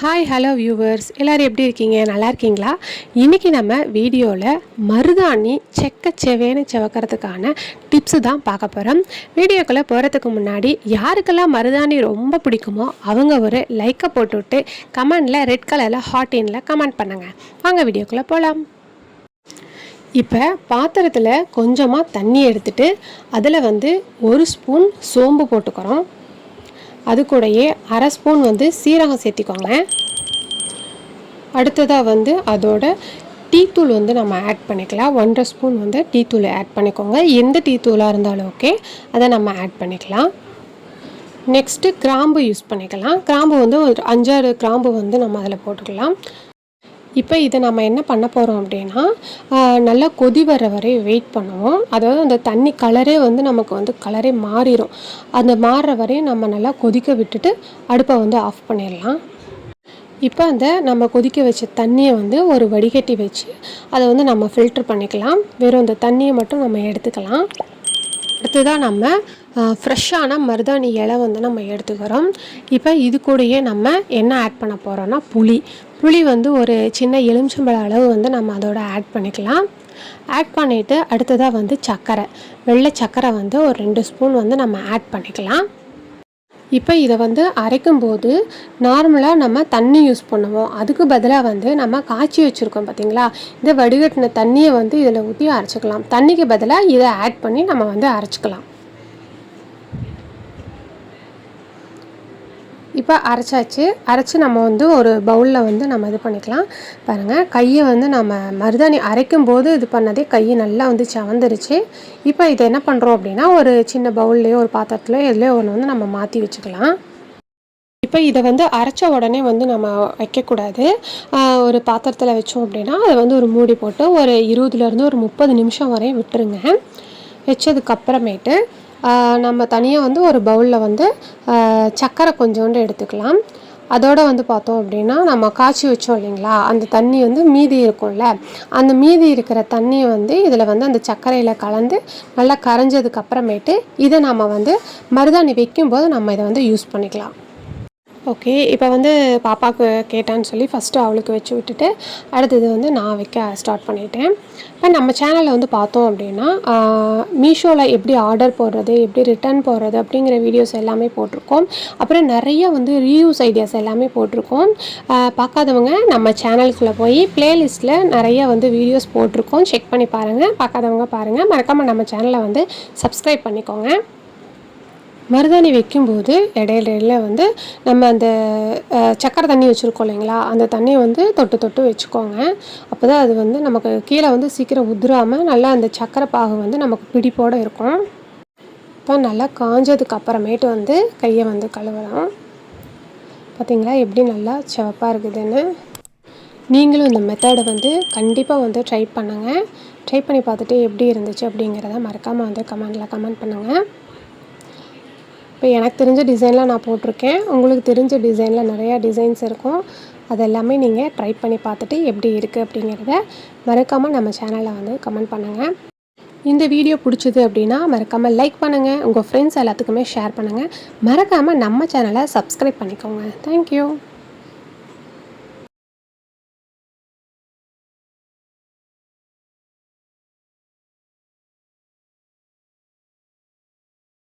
Hi hello viewers எல்லோரும் எப்படி இருக்கீங்க? நல்லா இருக்கீங்களா? இன்றைக்கி நம்ம வீடியோவில் மருதாணி செக்க செவேன்னு செவக்கிறதுக்கான டிப்ஸு தான் பார்க்க போகிறோம் வீடியோக்குள்ளே போகிறதுக்கு முன்னாடி யாருக்கெல்லாம் மருதாணி ரொம்ப பிடிக்குமோ அவங்க ஒரு லைக்கை போட்டுவிட்டு கமெண்டில் ரெட் கலரில் ஹாட்டினில் கமெண்ட் பண்ணுங்கள் வாங்க வீடியோக்குள்ளே போகலாம் இப்போ பாத்திரத்தில் கொஞ்சமாக தண்ணி எடுத்துகிட்டு அதில் வந்து ஒரு ஸ்பூன் சோம்பு போட்டுக்கிறோம். அது கூடயே அரை ஸ்பூன் வந்து சீரகம் சேர்த்திக்கோங்க. அடுத்ததாக வந்து அதோட டீத்தூள் வந்து நம்ம ஆட் பண்ணிக்கலாம். ஒன்றரை ஸ்பூன் வந்து டீத்தூள் ஆட் பண்ணிக்கோங்க. எந்த டீத்தூளாக இருந்தாலும் ஓகே அதை நம்ம ஆட் பண்ணிக்கலாம். நெக்ஸ்ட்டு கிராம்பு யூஸ் பண்ணிக்கலாம். கிராம்பு வந்து ஒரு அஞ்சாறு கிராம்பு வந்து நம்ம அதில் போட்டுக்கலாம். இப்போ இதை நம்ம என்ன பண்ண போகிறோம் அப்படின்னா நல்லா கொதி வர வரை வெயிட் பண்ணுவோம். அதாவது அந்த தண்ணி கலரே வந்து நமக்கு வந்து கலரே மாறிடும் அந்த மாறுற வரையும் நம்ம நல்லா கொதிக்க விட்டுட்டு அடுப்பை வந்து ஆஃப் பண்ணிடலாம். இப்போ அந்த நம்ம கொதிக்க வச்ச தண்ணியை வந்து ஒரு வடிகட்டி வச்சு அதை வந்து நம்ம ஃபில்ட்ரு பண்ணிக்கலாம். வெறும் அந்த தண்ணியை மட்டும் நம்ம எடுத்துக்கலாம். அடுத்ததாக நம்ம ஃப்ரெஷ்ஷான மருதாணி இலை வந்து நம்ம எடுத்துக்கிறோம். இப்போ இது கூடயே நம்ம என்ன ஆட் பண்ண போகிறோன்னா புளி. புளி வந்து ஒரு சின்ன எலுமிச்சம்பழ அளவு வந்து நம்ம அதோட ஆட் பண்ணிக்கலாம். ஆட் பண்ணிவிட்டு அடுத்ததாக வந்து சர்க்கரை வெள்ளை சர்க்கரை வந்து ஒரு ரெண்டு ஸ்பூன் வந்து நம்ம ஆட் பண்ணிக்கலாம். இப்போ இதை வந்து அரைக்கும்போது நார்மலாக நம்ம தண்ணி யூஸ் பண்ணுவோம். அதுக்கு பதிலாக வந்து நம்ம காய்ச்சி வச்சுருக்கோம் பார்த்தீங்களா இந்த வடிகட்டின தண்ணியை வந்து இதில் ஊற்றி அரைச்சிக்கலாம். தண்ணிக்கு பதிலாக இதை ஆட் பண்ணி நம்ம வந்து அரைச்சிக்கலாம். இப்போ அரைச்சாச்சு. அரைச்சி நம்ம வந்து ஒரு பவுலில் வந்து நம்ம இது பண்ணிக்கலாம். பாருங்கள் கையை வந்து நம்ம மருதாணி அரைக்கும் போது இது பண்ணதே கை நல்லா வந்து சவந்துருச்சு. இப்போ இதை என்ன பண்ணுறோம் அப்படின்னா ஒரு சின்ன பவுல்லையோ ஒரு பாத்திரத்துலையோ எதுலேயோ ஒன்று வந்து நம்ம மாற்றி வச்சுக்கலாம். இப்போ இதை வந்து அரைச்ச உடனே வந்து நம்ம வைக்கக்கூடாது. ஒரு பாத்திரத்தில் வச்சோம் அப்படின்னா அதை வந்து ஒரு மூடி போட்டு ஒரு இருபதுலேருந்து ஒரு முப்பது நிமிஷம் வரையும் விட்டுருங்க. வச்சதுக்கப்புறமேட்டு நம்ம தனியாக வந்து ஒரு பவுலில் வந்து சர்க்கரை கொஞ்சோண்டு எடுத்துக்கலாம். அதோடு வந்து பார்த்தோம் அப்படின்னா நம்ம காய்ச்சி வச்சோம் இல்லைங்களா? அந்த தண்ணி வந்து மீதி இருக்கும்ல? அந்த மீதி இருக்கிற தண்ணியை வந்து இதில் வந்து அந்த சர்க்கரையில் கலந்து நல்லா கரைஞ்சதுக்கு அப்புறமேட்டு இதை நம்ம வந்து மருதாணி வைக்கும்போது நம்ம இதை வந்து யூஸ் பண்ணிக்கலாம். ஓகே இப்போ வந்து பாப்பாவுக்கு கேட்டான்னு சொல்லி ஃபஸ்ட்டு அவளுக்கு வச்சு விட்டுட்டு அடுத்தது வந்து நான் வைக்க ஸ்டார்ட் பண்ணிட்டேன். இப்போ நம்ம சேனலில் வந்து பார்த்தோம் அப்படின்னா மீஷோவில் எப்படி ஆர்டர் போடுறது எப்படி ரிட்டர்ன் போடுறது அப்படிங்கிற வீடியோஸ் எல்லாமே போட்டிருக்கோம். அப்புறம் நிறைய வந்து ரீயூஸ் ஐடியாஸ் எல்லாமே போட்டிருக்கோம். பார்க்காதவங்க நம்ம சேனலுக்குள்ளே போய் ப்ளேலிஸ்ட்டில் நிறைய வந்து வீடியோஸ் போட்டிருக்கோம். செக் பண்ணி பாருங்கள் பார்க்காதவங்க பாருங்கள் மறக்காமல் நம்ம சேனலை வந்து சப்ஸ்கிரைப் பண்ணிக்கோங்க. மருதாணி வைக்கும்போது இடையில வந்து நம்ம அந்த சக்கரை தண்ணி வச்சுருக்கோம் இல்லைங்களா? அந்த தண்ணியை வந்து தொட்டு தொட்டு வச்சுக்கோங்க. அப்போ தான் அது வந்து நமக்கு கீழே வந்து சீக்கிரம் உதிராமல் நல்லா அந்த சக்கரை பாகு வந்து நமக்கு பிடிப்போடு இருக்கும். இப்போ நல்லா காஞ்சதுக்கு அப்புறமேட்டு வந்து கையை வந்து கழுவலாம். பார்த்திங்களா எப்படி நல்லா சிவப்பாக இருக்குதுன்னு. நீங்களும் இந்த மெத்தடை வந்து கண்டிப்பாக வந்து ட்ரை பண்ணுங்கள் ட்ரை பண்ணி பார்த்துட்டு எப்படி இருந்துச்சு அப்படிங்கிறத மறக்காமல் வந்து கமெண்டில் கமெண்ட் பண்ணுங்கள் இப்போ எனக்கு தெரிஞ்ச டிசைனில் நான் போட்டிருக்கேன். உங்களுக்கு தெரிஞ்ச டிசைனில் நிறையா டிசைன்ஸ் இருக்கும். அது எல்லாமே நீங்கள் ட்ரை பண்ணி பார்த்துட்டு எப்படி இருக்குது அப்படிங்கிறத மறக்காமல் நம்ம சேனலில் வந்து கமெண்ட் பண்ணுங்கள் இந்த வீடியோ பிடிச்சிது அப்படின்னா மறக்காமல் லைக் பண்ணுங்கள் உங்கள் ஃப்ரெண்ட்ஸ் எல்லாத்துக்குமே ஷேர் பண்ணுங்கள் மறக்காமல் நம்ம சேனலை சப்ஸ்கிரைப் பண்ணிக்கோங்க. தேங்க்யூ